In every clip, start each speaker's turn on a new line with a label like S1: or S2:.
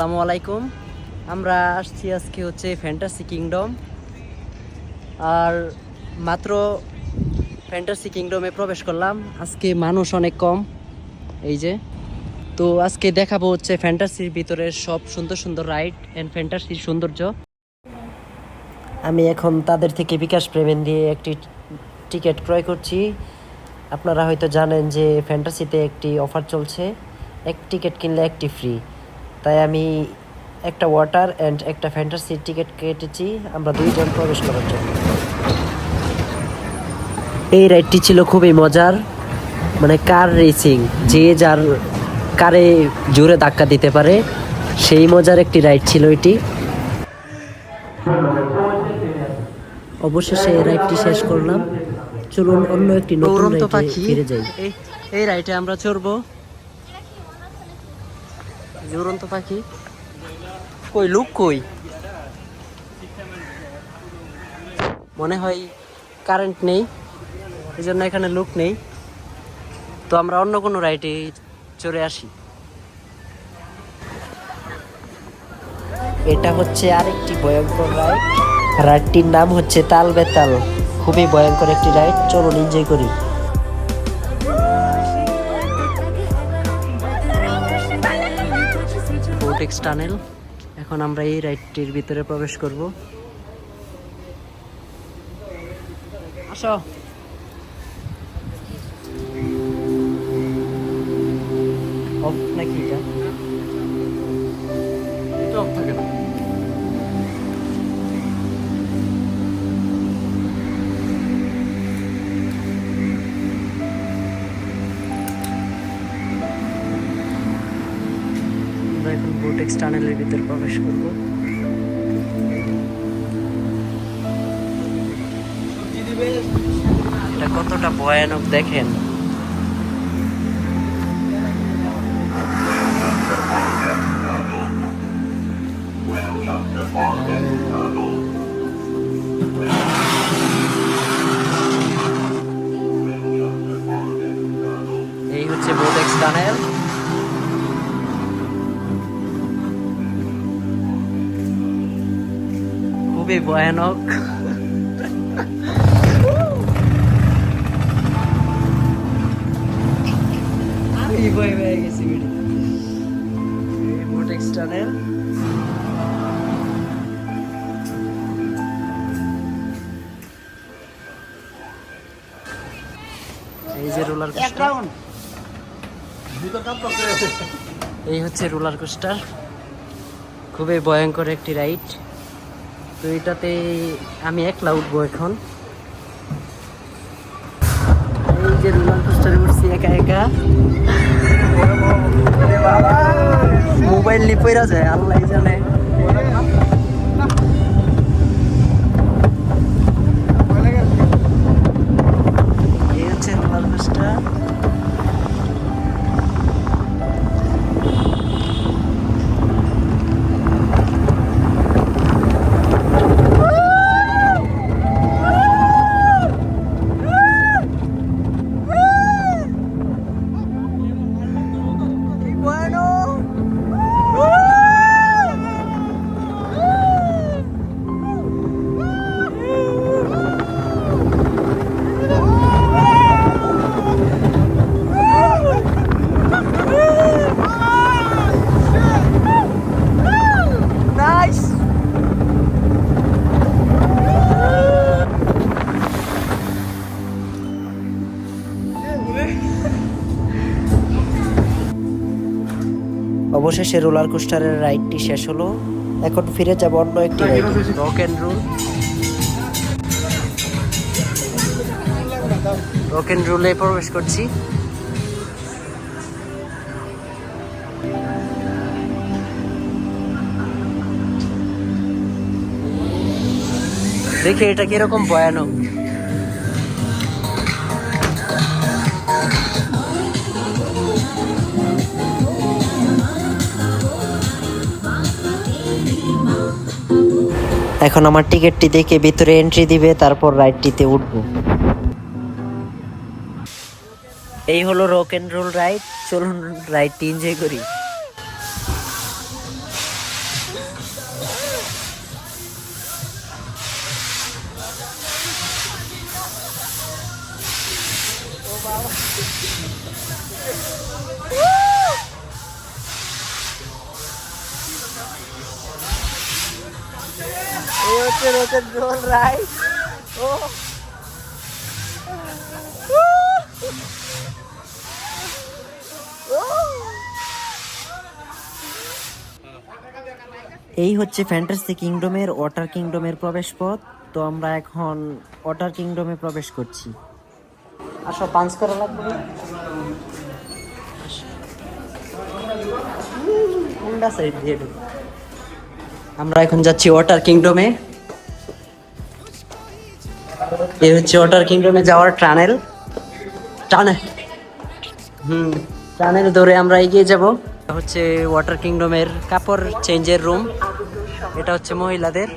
S1: আসসালামু আলাইকুম। আমরা আসছি আজকে হচ্ছে ফ্যান্টাসি কিংডম আর মাত্র ফ্যান্টাসি কিংডমে প্রবেশ করলাম। আজকে মানুষ অনেক কম। এই যে। তো আজকে দেখাবো হচ্ছে ফ্যান্টাসির ভিতরে সব সুন্দর সুন্দর রাইড অ্যান্ড ফ্যান্টাসির সৌন্দর্য। আমি এখন তাদের থেকে বিকাশ প্রেমেন দিয়ে একটি টিকিট ক্রয় করছি। আপনারা হয়তো জানেন যে ফ্যান্টাসিতে একটি অফার চলছে। এক টিকিট কিনলে একটি ফ্রি তাই আমি একটা ওয়াটার অ্যান্ড একটা ফ্যান্টাসির টিকিট কেটেছি। আমরা দুইজন প্রবেশ করার জন্য। এই রাইডটি ছিল খুবই মজার। মানে কার রেসিং যে যার কারে জোরে ধাক্কা দিতে পারে সেই মজার একটি রাইড ছিল এটি। অবশেষে এই রাইডটি শেষ করলাম। চলুন অন্য একটি নতুন রাইডে ফিরে যাই। এই এই রাইডে আমরা চড়বো। উড়ন্ত পাখি। কই, লুক কই? মনে হয় কারেন্ট নেই এই জন্য এখানে লুক নেই। তো আমরা অন্য কোনো রাইডে চড়ে আসি। এটা হচ্ছে আরেকটি ভয়ঙ্কর রাইড রাইডটির নাম হচ্ছে তাল বেতাল খুবই ভয়ঙ্কর একটি রাইড চলুন এনজয় করি। কোটেক্স টানেল এখন আমরা এই রাইডটির ভিতরে প্রবেশ করব। আসো। অফ নাকি এটা? বোটেক্স টানেলের ভিতরে প্রবেশ করব। এটা কতটা ভয়ানক দেখেন? এই হচ্ছে বোটেক্স টানেল। খুবই ভয়ানক আমি ভয় পেয়ে গেছি বিড়ি টানেল এই যে রোলার কোস্টার এই হচ্ছে রোলার কোস্টার খুবই ভয়ঙ্কর একটি রাইড তো এটাতে আমি একলা উঠবো এখন। এই যে রোলার কোস্টারে উঠছি একা একা। মোবাইল নিয়ে পড়া যায়, আল্লাহ জানে। অবশেষে রোলার কোস্টারের রাইডটি শেষ হলো। এখন ফিরে যাব অন্য একটি রক অ্যান্ড রোলে প্রবেশ করছি। দেখি এটা কীরকম ভয়ানক। এখন আমার টিকিটটি দেখে ভিতরে এন্ট্রি দিবে, তারপর রাইডটিতে উঠব এই হলো রক এন্ড রোল রাইড চলুন রাইডটি এনজয় করি Woo! হচ্ছে রাইড ও। এই হচ্ছে ফ্যান্টাসি কিংডমের ওয়াটার কিংডমের প্রবেশ পথ তো আমরা এখন ওয়াটার কিংডমে প্রবেশ করছি। আসো পাঞ্চ করা লাগবে সাইড দিয়ে? আমরা এখন যাচ্ছি ওয়াটার কিংডমে এই হচ্ছে ওয়াটার কিংডমে যাওয়ার টানেল টানেল হুম টানেল ধরে আমরা এগিয়ে যাব। হচ্ছে ওয়াটার কিংডমের কাপড় চেঞ্জের রুম এটা হচ্ছে মহিলাদের,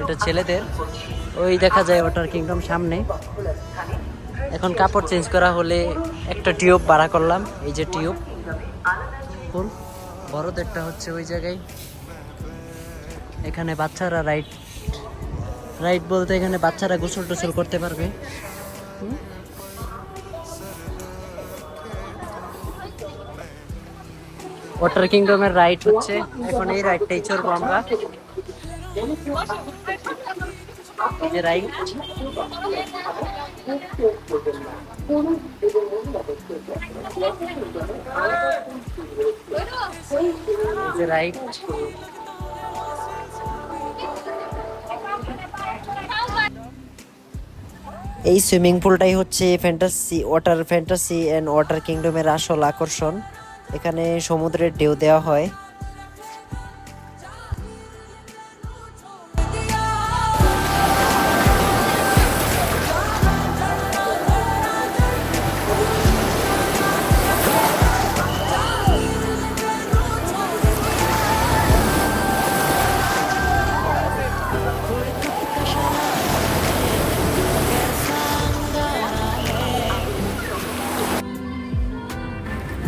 S1: এটা ছেলেদের। ওই দেখা যায় ওয়াটার কিংডম সামনে। এখন কাপড় চেঞ্জ করা হলে একটা টিউব ভাড়া করলাম। এই যে টিউব ফুল। বড়দেরটা হচ্ছে ওই জায়গায়। এখানে বাচ্চারা রাইড রাইড বলতে এখানে বাচ্চারা গোসল টোসল করতে পারবে? ওয়াটার কিংডমের রাইড হচ্ছে। এখন এই রাইডটাই চড়বো আমরা। যে রাইড এই সুইমিং পুলটাই হচ্ছে fantasy water fantasy and water কিংডমের আসল আকর্ষণ। এখানে সমুদ্রের ঢেউ দেওয়া হয়।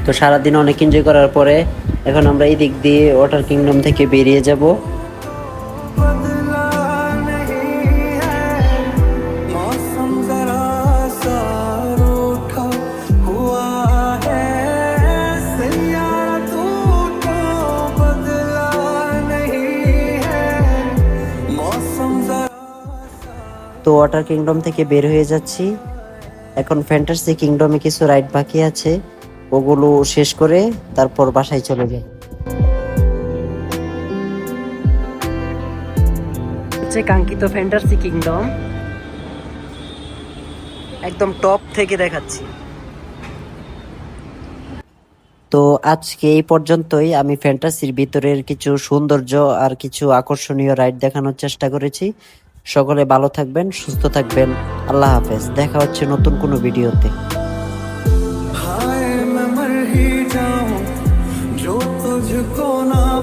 S1: তো সারাদিন অনেক এনজয় করার পরে এখন আমরা এই দিক দিয়ে ওয়াটার কিংডম থেকে বেরিয়ে যাব। তো ওয়াটার কিংডম থেকে বের হয়ে যাচ্ছি। এখন ফ্যান্টাসি কিংডমে কিছু রাইড বাকি আছে। ওগুলো শেষ করে তারপর বাসায় চলে যাই হচ্ছে কাঙ্ক্ষিত ফ্যান্টাসি কিংডম। একদম টপ থেকে দেখাচ্ছি। তো আজকে এই পর্যন্তই। আমি ফ্যান্টাসির ভিতরের কিছু সৌন্দর্য আর কিছু আকর্ষণীয় রাইড দেখানোর চেষ্টা করেছি। সকলে ভালো থাকবেন সুস্থ থাকবেন। আল্লাহ হাফেজ। দেখা হচ্ছে নতুন কোনো ভিডিওতে।
S2: हाय